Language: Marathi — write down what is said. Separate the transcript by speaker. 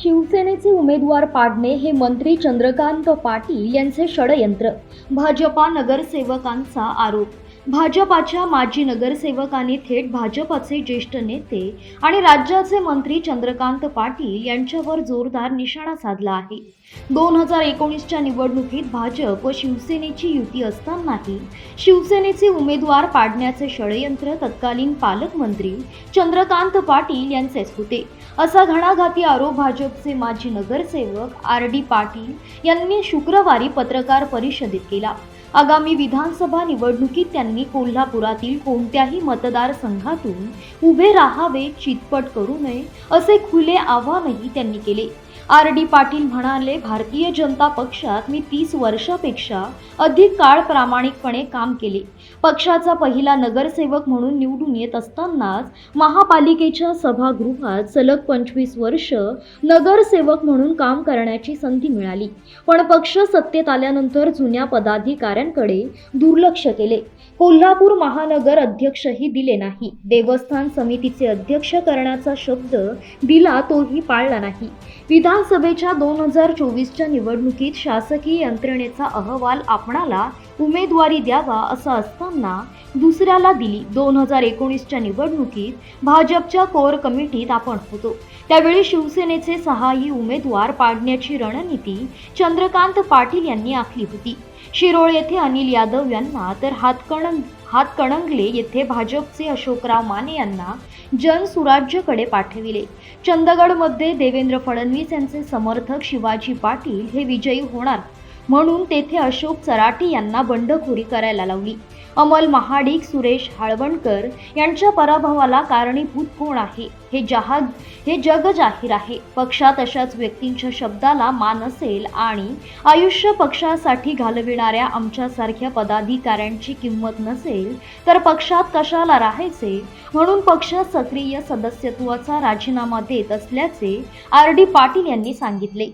Speaker 1: शिवसेनेचे उमेदवार पाडणे हे मंत्री चंद्रकांत पाटील यांचे षडयंत्र. भाजपा नगरसेवकांचा आरोप भाजपाच्या माजी नगरसेवकांनी थेट भाजपचे ज्येष्ठ नेते आणि राज्याचे मंत्री चंद्रकांत पाटील यांच्यावर जोरदार निशाणा साधला आहे. दोन हजार एकोणीसच्या निवडणुकीत भाजप व शिवसेनेची युती असतानाही शिवसेनेचे उमेदवार पाडण्याचे षडयंत्र तत्कालीन पालकमंत्री चंद्रकांत पाटील यांचेच होते. असा घणाघाती आरोप भाजपचे माजी नगरसेवक आर डी पाटील यांनी शुक्रवारी पत्रकार परिषदेत केला. आगामी विधानसभा निवडणुकीत त्यांनी कोल्हापुरातील कोणत्याही मतदारसंघातून उभे राहावे चितपट करू नये असे खुले आवाहनही त्यांनी केले. आर डी पाटील म्हणाले भारतीय जनता पक्षात मी तीस वर्षापेक्षा अधिक काळ प्रामाणिकपणे काम केले. पक्षाचा पहिला नगरसेवक म्हणून निवडून येत असतानाच महापालिकेच्या सभागृहात सलग पंचवीस वर्ष नगरसेवक म्हणून काम करण्याची संधी मिळाली. पण पक्ष सत्तेत आल्यानंतर जुन्या पदाधिकाऱ्यांकडे दुर्लक्ष केले. कोल्हापूर महानगर अध्यक्षही दिले नाही. देवस्थान समितीचे अध्यक्ष करण्याचा शब्द दिला तोही पाळला नाही. विधानसभेच्या दोन हजार चोवीसच्या निवडणुकीत शासकीय यंत्रणेचा अहवाल आपणाला उमेदवारी द्यावा असं असताना दुसऱ्याला दिली. दोन हजार एकोणीसच्या निवडणुकीत भाजपच्या कोर कमिटीत आपण होतो. त्यावेळी शिवसेनेचे सहाही उमेदवार पाडण्याची रणनीती चंद्रकांत पाटील यांनी आखली होती. शिरोळ येथे अनिल यादव यांना तर हातकणंग हातकणंगले येथे भाजपचे अशोकराव माने यांना जनसुराज्यकडे पाठविले. चंदगडमध्ये देवेंद्र फडणवीस यांचे समर्थक शिवाजी पाटील हे विजयी होणार म्हणून तेथे अशोक चराटी यांना बंडखोरी करायला लावली. अमल महाडिक सुरेश हाळवणकर यांच्या पराभवाला कारणीभूत कोण आहे? हे जहाज हे जग जाहीर आहे. पक्षात अशाच व्यक्तींच्या शब्दाला मान असेल आणि आयुष्य पक्षासाठी घालविणाऱ्या आमच्यासारख्या पदाधिकाऱ्यांची किंमत नसेल तर पक्षात कशाला राहायचे? म्हणून पक्ष सक्रिय सदस्यत्वाचा राजीनामा देत असल्याचे आर डी पाटील यांनी सांगितले.